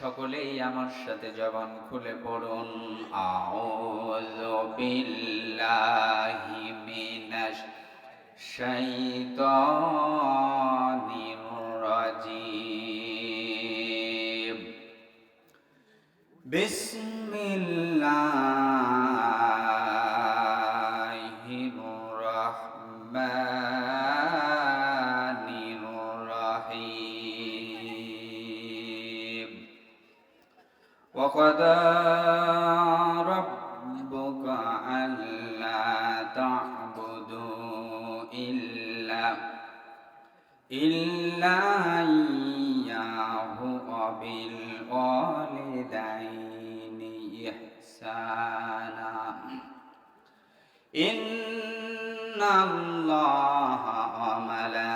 সকলেই আমার সাথে জবান খুলে পড়ুন আউযু বিল্লাহি মিনাশ শাইতানির রাজিম। বিসমিল্লাহির وبالوالدين إحسانا. إن الله وملائكته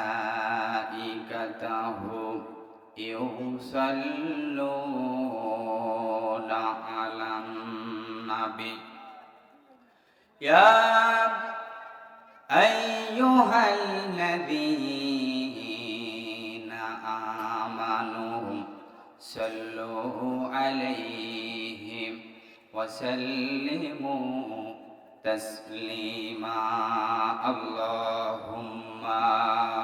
يصلون على النبي. يا أيها الذين صلوا عليه وسلموا تسليما. اللهم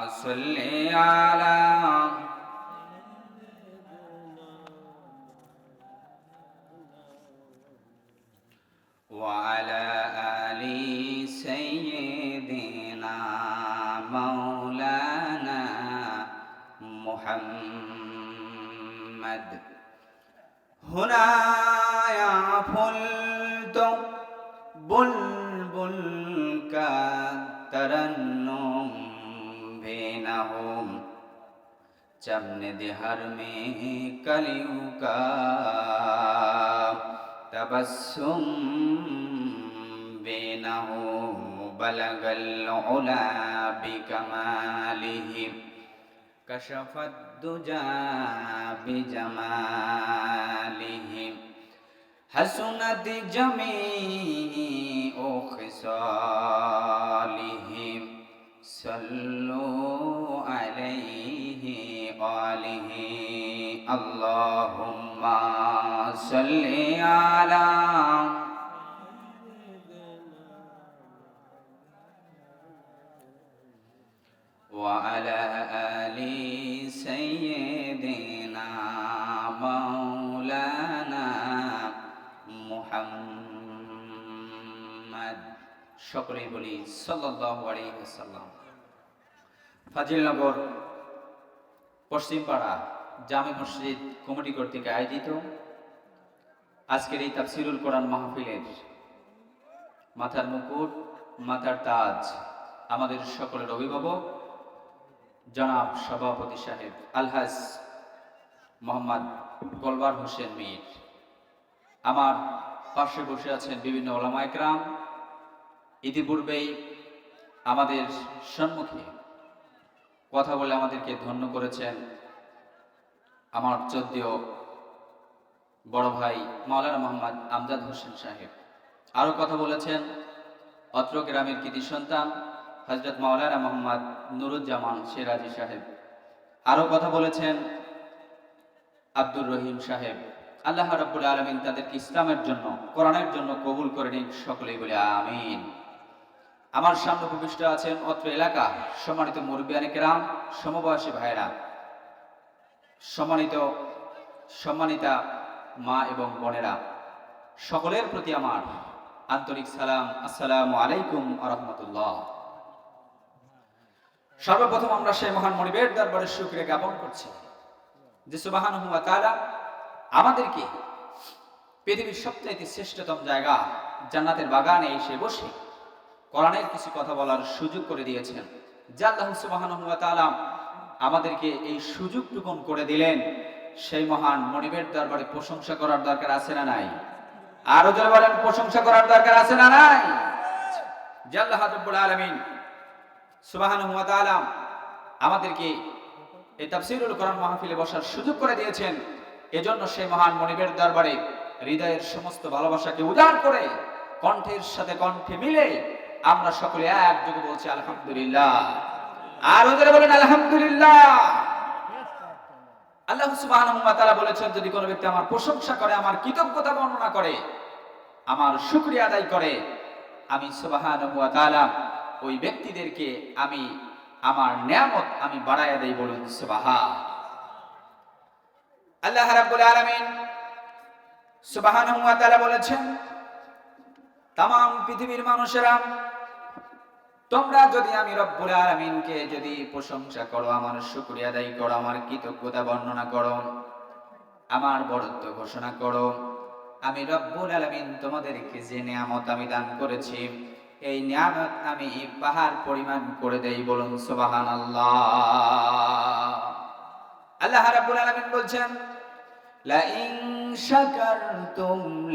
صل على هنايا فلت بلبل کا ترنم بھی نہ ہو چمن دہر میں کلیوں کا تبسم بھی نہ ہو بلغ العلا بکمالہم كشف الدجى بجمالهم. حسنت جميع خصالهم. صلوا عليه آله اللهم صل على وعلى آله সকলেই বলি ওয়াসাল্লাম। ফাজিলনগর পশ্চিমপাড়া জামে মসজিদ কমিটি কর্তৃক আয়োজিত আজকের এই তাফসিরুল কোরআন মাহফিলের মাথার মুকুট, মাথার তাজ আমাদের সকলের অভিভাবক জনাব সভাপতি সাহেব আলহাজ মোহাম্মদ গোলবার হোসেন মীর। আমার পাশে বসে আছেন বিভিন্ন ওলামা একরাম ইতিপূর্বেই আমাদের সম্মুখে কথা বলে আমাদেরকে ধন্য করেছেন আমার চোদ্দীয় বড় ভাই মাওলানা মোহাম্মদ আমজাদ হোসেন সাহেব। আরও কথা বলেছেন, অত্র গ্রামের কৃতি সন্তান হজরত মাওলানা মোহাম্মদ নুরুজ্জামান সিরাজি সাহেব। আরও কথা বলেছেন আব্দুর রহিম সাহেব। আল্লাহ রাব্বুল আলমিন তাদেরকে ইসলামের জন্য, কোরআনের জন্য কবুল করে নিন, সকলেই বলে আমিন। আমার সামনে উপবিষ্ট আছেন অত্র এলাকা সম্মানিত মুরব্বিয়ানি কেরাম, সমবয়সী ভাইরা সম্মানিত সম্মানিতা মা এবং বোনেরা, সকলের প্রতি আমার আন্তরিক সালাম, আসসালামু আলাইকুম আরহামতুল্লাহ সর্বপ্রথম আমরা সেই মহান মনিবের দরবারে শুক্রিয়া জ্ঞাপন করছি যে সুবাহান তাআলা আমাদেরকে পৃথিবীর সবচাইতে শ্রেষ্ঠতম জায়গা জান্নাতের বাগানে এসে বসে কোরআনের কিছু কথা বলার সুযোগ করে দিয়েছেন। যে আল্লাহ তাআলা আমাদেরকে এই সুযোগটুকুন করে দিলেন, সেই মহান মনিবের দরবারে প্রশংসা করার দরকার আছে না নাই? আরও যারা বলেন, প্রশংসা করার দরকার আছে না নাই? রাব্বুল আলামিন সুবহানাহু ওয়া তাআলা আমাদেরকে এই তাফসীরুল কোরআন মাহফিলে বসার সুযোগ করে দিয়েছেন, এজন্য সেই মহান মনিবের দরবারে হৃদয়ের সমস্ত ভালোবাসাকে উজাড় করে কণ্ঠের সাথে কণ্ঠে মিলে আমরা সকলে একযোগে বলছি, আলহামদুলিল্লাহ। আর ওদের বলেন, আলহামদুলিল্লাহ। আল্লাহ সুবহানাহু ওয়া বলেছেন, যদি কোনো ব্যক্তি আমার প্রশংসা করে, আমার কৃতজ্ঞতা বর্ণনা করে, আমার শুকরিয়া আদায় করে, আমি ওই ব্যক্তিদেরকে আমি, আমার নিয়ামত আমি বাড়াইয়া দেই বলুন আল্লাহ রাব্বুল আলামিন সুবহানাহু বলেছেন তাম পৃথিবীর মানুষেরা, তোমরা যদি আমি রব্বুল আলামিনকে যদি প্রশংসা করো, আমার শুকরিয়া আদায় করো, আমার কৃতজ্ঞতা বর্ণনা করো, আমার বরত্ব ঘোষণা করো, আমি রব্বুল আলামিন তোমাদেরকে যে নিয়ামত আমি দান করেছি, এই নিয়ামত আমি পাহাড় পরিমাণ করে দেই বলুন সুবহানাল্লাহ। আল্লাহ আল্লাহ রাব্বুল আলামিন বলছেন لئن شكرتم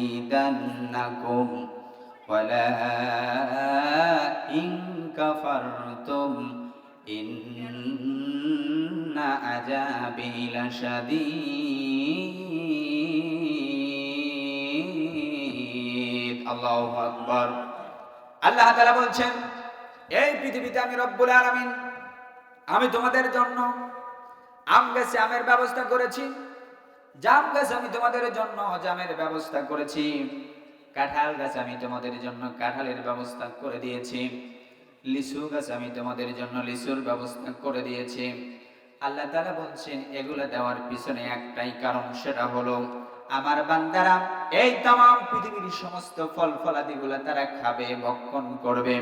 لأزيدنكم ولئن كفرتم إن عذابي لشديد الله أكبر আল্লাহ তাআলা বলছেন এই পৃথিবীতে আমি রব্বুল আলামিন আমি তোমাদের জন্য আম গাছে আমের ব্যবস্থা করেছি। জাম গাছ আমি তোমাদের জন্য, জামের ব্যবস্থা করেছি। কাঁঠাল গাছ আমি তোমাদের জন্য, কাঁঠালের ব্যবস্থা করে দিয়েছি। লিচু গাছ আমি তোমাদের জন্য, লিচুর ব্যবস্থা করে দিয়েছি। আল্লাহ তাআলা বলছেন, এগুলো দেওয়ার পিছনে একটাই কারণ, সেটা হলো আমার বান্দারা, এই তাম পৃথিবীর সমস্ত ফল ফলাদিগুলো তারা খাবে ভক্ষণ করবে,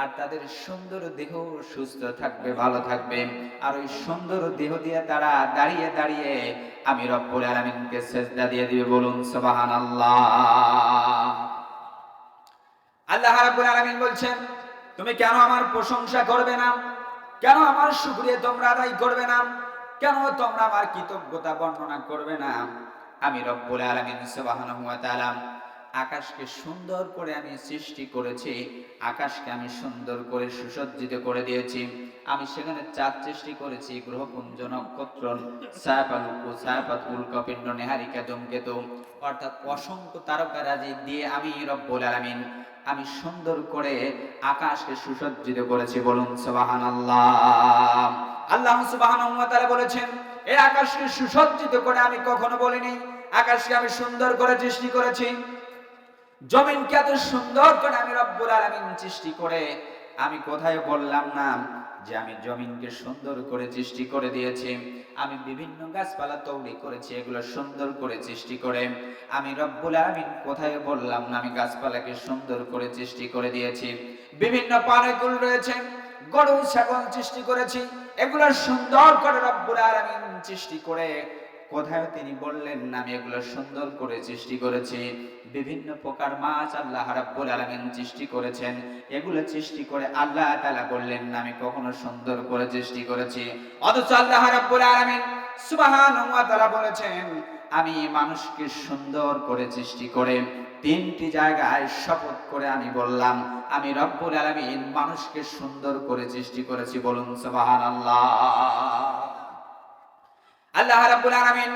আর তাদের সুন্দর দেহ সুস্থ থাকবে, ভালো থাকবে। আর ওই সুন্দর দেহ দিয়ে তারা দাঁড়িয়ে দাঁড়িয়ে আমি রব্বুল আলামিনকে সেজদা দিয়ে দিবে বলুন, সুবহানাল্লাহ। আল্লাহ রাব্বুল আলামিন বলছেন, তুমি কেন আমার প্রশংসা করবে না? কেন আমার শুকরিয়া তোমরা আদায় করবে না? কেন তোমরা আমার কৃতজ্ঞতা বর্ণনা করবে না? আমি রব্বুল আলামিন সুবহানাহু ওয়া তাআলা আকাশকে সুন্দর করে আমি সৃষ্টি করেছি, আকাশকে আমি সুন্দর করে সুসজ্জিত করে দিয়েছি। আমি সেখানে চাঁদ সৃষ্টি করেছি গ্রহপুঞ্জ নক্ষত্র ছায়াপালু ছায়াপাত উল্কাপিণ্ড নেহারিকা ধূমকেতু। অর্থাৎ অসংখ্য তারকারাজি দিয়ে আমি রব্বুল আলামিন, আমি সুন্দর করে আকাশকে সুসজ্জিত করেছি বলুন সুবহানাল্লাহ। আল্লাহ ওয়া তাআলা বলেছেন এই আকাশকে সুসজ্জিত করে আমি কখনো বলিনি। আকাশকে আমি সুন্দর করে সৃষ্টি করেছি। জমিনকে এত সুন্দর করে আমি রব্বুল আলামিন সৃষ্টি করে, আমি কোথায় বললাম না যে আমি জমিনকে সুন্দর করে সৃষ্টি করে দিয়েছি? আমি বিভিন্ন গাছপালা তৈরি করেছি, এগুলো সুন্দর করে সৃষ্টি করে। আমি রব্বুল আলামিন কোথায় বললাম না আমি গাছপালাকে সুন্দর করে সৃষ্টি করে দিয়েছি? বিভিন্ন পানিকুল রয়েছে, গরু, ছাগল সৃষ্টি করেছি, এগুলো সুন্দর করে রব্বুল আলামিন সৃষ্টি করে কোথায় তিনি বললেন, আমি এগুলো সুন্দর করে সৃষ্টি করেছি। বিভিন্ন প্রকার মাছ আল্লাহ রাব্বুল আলামিন সৃষ্টি করেছেন। এগুলো সৃষ্টি করে আল্লাহ তাআলা বললেন, আমি কখনো সুন্দর করে সৃষ্টি করেছি। অথচ আল্লাহ রাব্বুল আলামিন সুবহানাহু ওয়া তাআলা বলেছেন, আমি মানুষকে সুন্দর করে সৃষ্টি করে, তিনটি জায়গায় শপথ করে আমি বললাম, আমি রব্বুল আলামিন মানুষকে সুন্দর করে সৃষ্টি করেছি। বলুন সুবহানাল্লাহ। আল্লাহ রাব্বুল আলামিন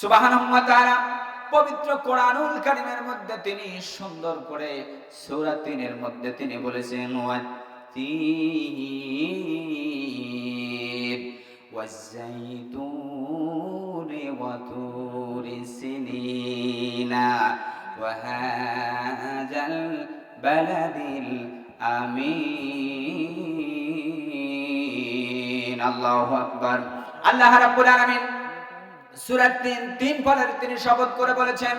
সুবহানাহু ওয়া তাআলা পবিত্র কোরআনুল কারীমের মধ্যে তিনি সুন্দর করে সূরা 3 এর মধ্যে তিনি বলেছেন ওয়াতিন والزيتون وطور سنين وهذا البلد الأمين الله أكبر আল্লাহ রাব্বুল আলামিন সুরাত তিন তিন ফলের তিনি শপথ করে বলেছেন,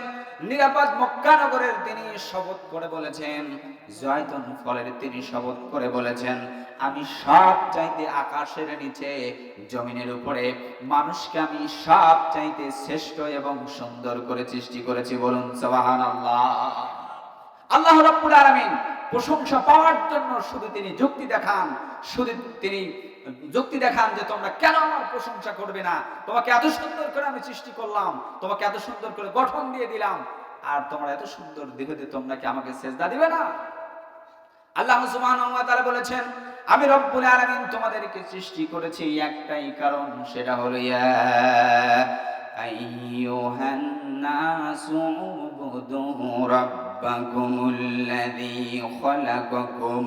নিরাপদ মক্কানগরের তিনি শপথ করে বলেছেন, জয়তন ফলের তিনি শপথ করে বলেছেন, আমি সব চাইতে আকাশের নিচে, জমিনের উপরে, মানুষকে আমি সব চাইতে শ্রেষ্ঠ এবং সুন্দর করে সৃষ্টি করেছি, বলুন সবাহান আল্লাহ আল্লাহ রাব্বুল আলামিন প্রশংসা পাওয়ার জন্য শুধু তিনি যুক্তি দেখান, শুধু তিনি যুক্তি দেখান যে তোমরা কেন আমার প্রশংসা করবে না? তোমাকে এত সুন্দর করে আমি সৃষ্টি করলাম, তোমাকে এত সুন্দর করে গঠন দিয়ে দিলাম, আর তোমরা এত সুন্দর দেহতে তোমরা কি আমাকে সেজদা দিবে না? আল্লাহ সুবহানাহু ওয়া তাআলা বলেছেন, আমি রব্বুল আলামিন তোমাদেরকে সৃষ্টি করেছি একটাই কারণ, সেটা হলো ইয়া আইয়ুহান নাসু উবুদু রাব্বাকুমুল্লাযী খালাকাকুম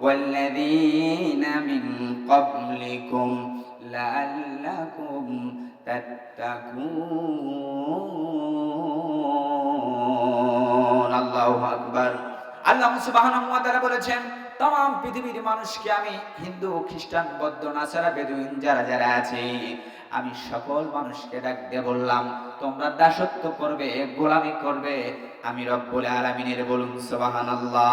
والذين من قبلكم لعلكم تتقون الله أكبر আল্লাহ সুবহানাহু ওয়া তাআলা বলেছেন तमाम পৃথিবীর মানুষকে আমি হিন্দু খ্রিস্টান বৌদ্ধ নাসারা বেদুইন যারা যারা আছে আমি সকল মানুষকে ডাক দিয়ে বললাম তোমরা দাসত্ব করবে, গোলামি করবে। আমি রব্বুল আলামিনের বলুন, সুবহানাল্লাহ।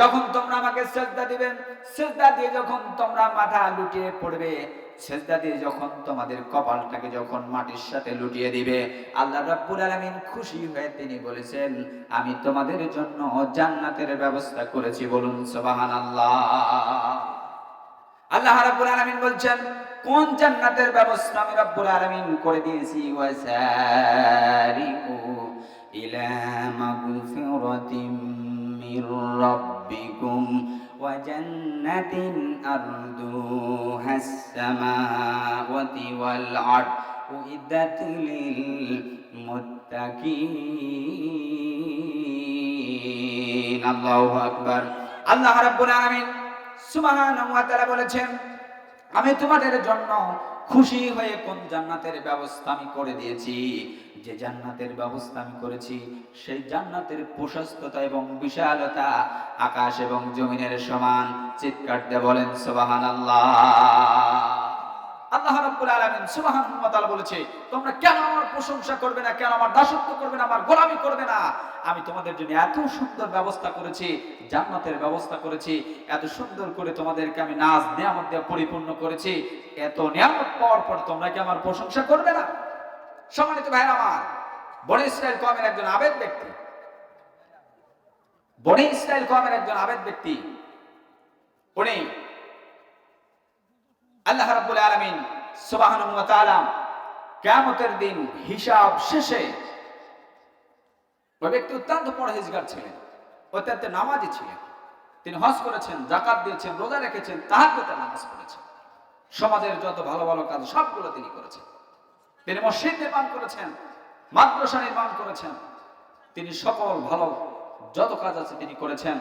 যখন তোমরা আমাকে সেজদা দিবেন, সেজদা দিয়ে যখন তোমরা মাথা লুটিয়ে পড়বে, সেজদা দিয়ে যখন তোমাদের কপালটাকে যখন মাটির সাথে লুটিয়ে দিবে, আল্লাহ রাব্বুল আলামিন খুশি হয়ে তিনি বলেছেন, আমি তোমাদের জন্য জান্নাতের ব্যবস্থা করেছি। বলুন, সুবহানাল্লাহ। আল্লাহ রাব্বুল আলামিন বলছেন, কোন জান্নাতের ব্যবস্থা আমি রব্বুল আলামিন করে দিয়েছি? ওয়াসারিকু ইলা মাগফিরাতিম মির রাব্বিকুম ওয়া জান্নাতিন আরদুহাস সামাওয়াতি ওয়াল আরদ উইদ্দাত লিল মুত্তাকিন। আল্লাহু আকবার। আল্লাহ রাব্বুল আলামিন বলেছেন, আমি তোমাদের জন্য খুশি হয়ে কোন জান্নাতের ব্যবস্থা আমি করে দিয়েছি? যে জান্নাতের ব্যবস্থা আমি করেছি, সেই জান্নাতের প্রশস্ততা এবং বিশালতা আকাশ এবং জমিনের সমান চিৎকার দিয়ে বলেন, সুবহানাল্লাহ। আল্লাহ রাব্বুল আলামিন সুবহানাহু ওয়া তাআলা বলেছে, তোমরা কেন প্রশংসা করবে না কেন? আমার দাসত্ব করবে না, আমার গোলামি করবে না? আমি তোমাদের জন্য এত সুন্দর ব্যবস্থা করেছি, জান্নাতের ব্যবস্থা করেছি, এত সুন্দর করে তোমাদেরকে আমি নাজ নিয়ামত দিয়ে পরিপূর্ণ করেছি, এত নিয়ামত পাওয়ার পর তোমরা কি আমার প্রশংসা করবে না? সম্মানিত ভাই আমার, বনে ইসরায়েল কমের একজন আবেদ ব্যক্তি। বনে ইসরায়েল কমের একজন আবেদ ব্যক্তি। উনি আল্লাহ রাব্বুল আলামিন সুবহানাহু ওয়া তাআলা কিয়ামতের দিন হিসাব শেষে ওই ব্যক্তি অত্যন্ত পরহেজগার ছিলেন, অত্যন্ত নামাজি ছিলেন। তিনি হজ করেছেন জাকাত দিয়েছেন, রোজা রেখেছেন, তাহাজ্জুদে নামাজ পড়েছেন। সমাজের যত ভালো ভালো কাজ, সবগুলো তিনি করেছেন। তিনি মসজিদ নির্মাণ করেছেন, মাদ্রাসা নির্মাণ করেছেন। তিনি সকল ভালো যত কাজ আছে তিনি করেছেন।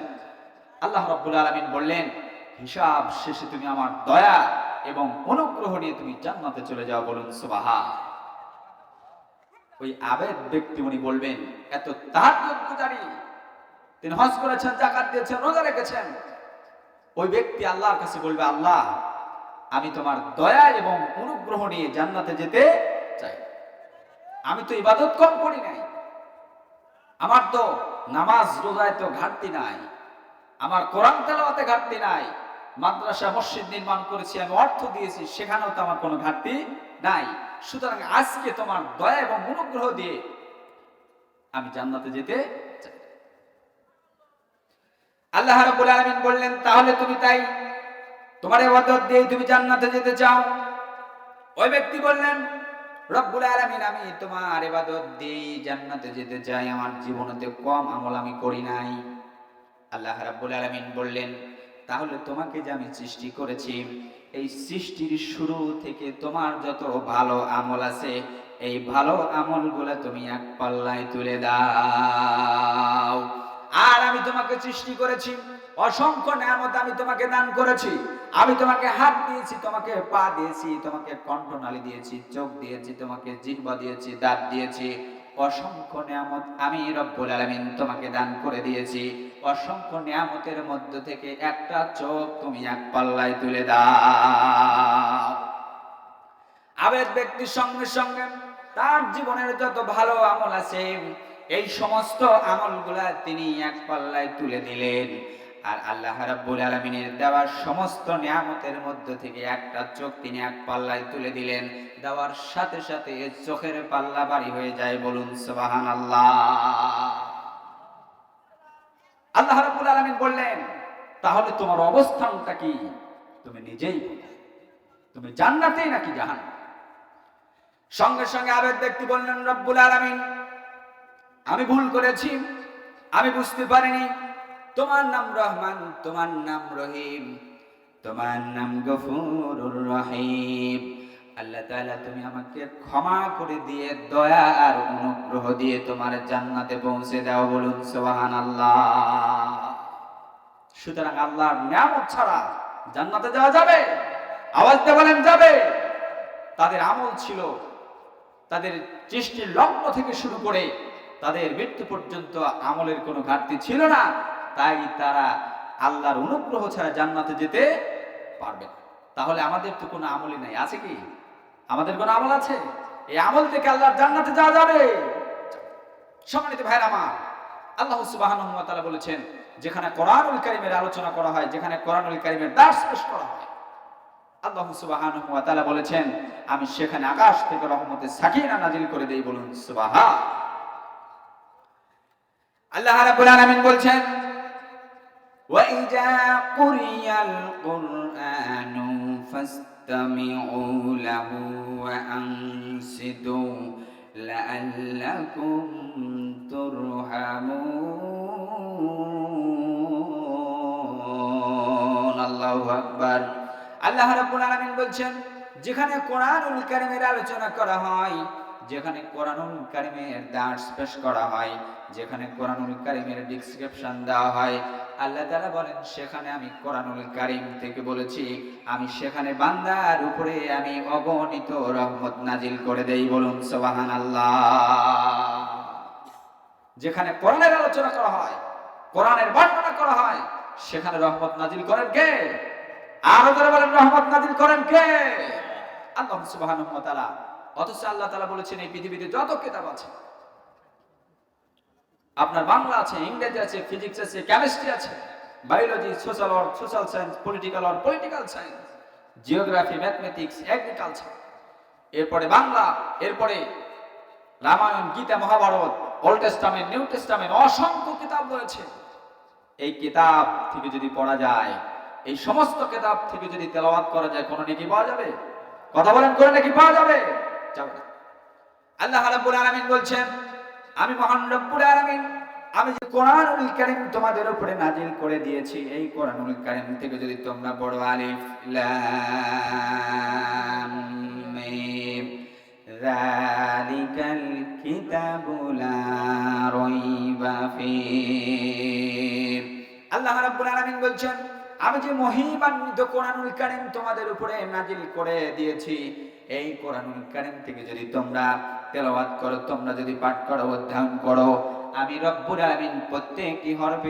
আল্লাহ রাব্বুল আলামিন বললেন, হিসাব শেষে তুমি আমার দয়া এবং অনুগ্রহ নিয়ে তুমি জান্নাতে চলে যাও বলুন সুবাহা ওই আবেদ ব্যক্তি উনি বলবেন, এত তাহাজ্জুদ গুজারি। তিনি হজ করেছেন, জাকাত দিয়েছেন, রোজা রেখেছেন। ওই ব্যক্তি আল্লাহর কাছে বলবে, আল্লাহ, আমি তোমার দয়া এবং অনুগ্রহ নিয়ে জান্নাতে যেতে চাই। আমি তো ইবাদত কম করি নাই। আমার তো নামাজ, রোজায় তো ঘাটতি নাই। আমার কোরআন তেলাওয়াতে ঘাটতি নাই। মাদ্রাসা, মসজিদ নির্মাণ করেছি, আমি অর্থ দিয়েছি, সেখানেও তো আমার কোনো ঘাটতি নাই। সুতরাং আজকে তোমার দয়া এবং অনুগ্রহ দিয়ে আমি জান্নাতে যেতে চাই। আল্লাহ রাব্বুল আলামিন বললেন, তাহলে তুমি তাই তোমার ইবাদত দিয়ে তুমি জান্নাতে যেতে চাও? ওই ব্যক্তি বললেন, রব্বুল আলামিন, আমি তোমার ইবাদত দিয়ে জান্নাতে যেতে চাই। আমার জীবনেতে কম আমল আমি করি নাই। আল্লাহ রাব্বুল আলামিন বললেন তাহলে তোমাকে যে আমি সৃষ্টি করেছি, এই সৃষ্টির শুরু থেকে তোমার যত ভালো আমল আছে, এই ভালো আমলগুলো তুমি এক পাল্লায় তুলে দাও। আর আমি তোমাকে সৃষ্টি করেছি, অসংখ্য নিয়ামত আমি তোমাকে দান করেছি। আমি তোমাকে হাত দিয়েছি, তোমাকে পা দিয়েছি, তোমাকে কণ্ঠনালী দিয়েছি, চোখ দিয়েছি, তোমাকে জিহ্বা দিয়েছি, দাঁত দিয়েছি। অসংখ্য নিয়ামত আমি রব্বুল আলামিন তোমাকে দান করে দিয়েছি। অসংখ্য নিয়ামতের মধ্য থেকে একটা চোখ তুমি এক পাল্লায় তুলে দাও। আবেদ ব্যক্তির সঙ্গে সঙ্গে তার জীবনের যত ভালো আমল আছে, এই সমস্ত আমলগুলা তিনি এক পাল্লায় তুলে দিলেন। আর আল্লাহ রাব্বুল আলামিনের দেওয়া সমস্ত নিয়ামতের মধ্য থেকে একটা চোখ তিনি এক পাল্লায় তুলে দিলেন। দেওয়ার সাথে সাথে চোখের পাল্লা বাড়ি হয়ে যায় বলুন, সুবহানাল্লাহ। আল্লাহ রাব্বুল আলামিন বললেন, তাহলে তোমার অবস্থানটা কি? তুমি নিজেই তুমি জান্নাতে নাকি জাহান সঙ্গে সঙ্গে আবেদ ব্যক্তি বললেন, রব্বুল আলামিন, আমি ভুল করেছি, আমি বুঝতে পারিনি। তোমার নাম রহমান, তোমার নাম রহিম, তোমার নাম গফুরুর রহিম। আল্লাহ তাআলা তুমি আমাকে ক্ষমা করে দিয়ে, দয়া আর অনুগ্রহ দিয়ে তোমার জান্নাতে পৌঁছে দাও বলুন, সুবহানাল্লাহ। সুতরাং আল্লাহর নিয়ামত ছাড়া জান্নাতে যাওয়া যাবে? আওয়াজ বলেন, যাবে। তাদের আমল ছিল তাদের সৃষ্টির লগ্ন থেকে শুরু করে তাদের মৃত্যু পর্যন্ত আমলের কোনো ঘাটতি ছিল না, তাই তারা আল্লাহর অনুগ্রহ ছাড়া জান্নাতে যেতে পারবে তাহলে আমাদের তো কোনো আমলই নাই, আছে কি? আমাদের কোন আমল আছে? এই আমল থেকে আল্লাহ জান্নাতে যাওয়া যাবে। সম্মানিত ভাইরা আমার, আল্লাহ সুবাহান ওয়া তাআলা বলেছেন, যেখানে কোরআনুল কারিমের আলোচনা করা হয়, যেখানে কোরআনুল কারিমের দাস পেশ করা হয়, আল্লাহ সুবহানাহু ওয়া তাআলা বলেছেন, আমি সেখানে আকাশ থেকে রহমতের সাকিনা নাজিল করে দেই বলুন সুবাহা আল্লাহ রাব্বুল আলামিন বলছেন, ওয়া ইজা কুরিয়াল কুরআনু ফাস্ত فَاسْتَمِعُوا لَهُ وَأَنصِتُوا لَعَلَّكُمْ تُرْحَمُونَ আল্লাহু আকবার আল্লাহ রাব্বুল আলামিন বলছেন যেখানে কোরআনুল কারীমের আলোচনা করা হয় যেখানে কোরআনুল কারীমের দাস পেশ করা হয় যেখানে কোরআনুল কারীমের ডিসক্রিপশন দেওয়া হয় আল্লাহ তাআলা বলেন, সেখানে আমি কোরআনুল কারীম থেকে বলেছি, আমি সেখানে বান্দার উপরে আমি অগণিত রহমত নাজিল করে দেই। বলুন, সুবহানাল্লাহ। যেখানে কোরআনের আলোচনা করা হয়, কোরআনের বর্ণনা করা হয়, সেখানে রহমত নাজিল করেন কে? আরও করে বলেন, রহমত নাজিল করেন কে? আল্লাহ সুবহানাহু ওয়া অথচ আল্লাহ তাআলা বলেছেন, এই পৃথিবীতে যত কিতাব আছে আপনার বাংলা আছে, ইংরেজি আছে ফিজিক্স আছে কেমিস্ট্রি আছে biology social or social science political or political science geography mathematics agriculture এরপরে বাংলা, এরপরে Ramayana, Gita, Mahabharata Old Testament New Testament অসংখ্য কিতাব রয়েছে। এই কিতাব থেকে যদি পড়া যায়, এই সমস্ত কিতাব থেকে যদি তেলাওয়াত করা যায়, কোনো নেকি পাওয়া যাবে? কথা বলেন করে নাকি পাওয়া যাবে? যাবে না। আল্লাহ রাব্বুল আলামিন বলছেন আমি মহান রব্বুল আলামিন, আমি যে কোরআনুল কারীম তোমাদের উপরে নাজিল করে দিয়েছি, এই কোরআনুল কারীম থেকে যদি তোমরা পড়ো আলিফ, লাম, মিম, যালিকাল কিতাবু লা রাইবা ফীহ। আল্লাহ রাব্বুল আলামিন বলছেন, আমি যে মহিমান্বিত কোরআনুল কারীম তোমাদের উপরে নাজিল করে দিয়েছি, এই কোরআনুল কারীম থেকে যদি তোমরা তেলাওয়াত করো তোমরা যদি পাঠ করো অধ্যয়ন করো। আমি রব্বুল আলামিন প্রত্যেকটি হরফে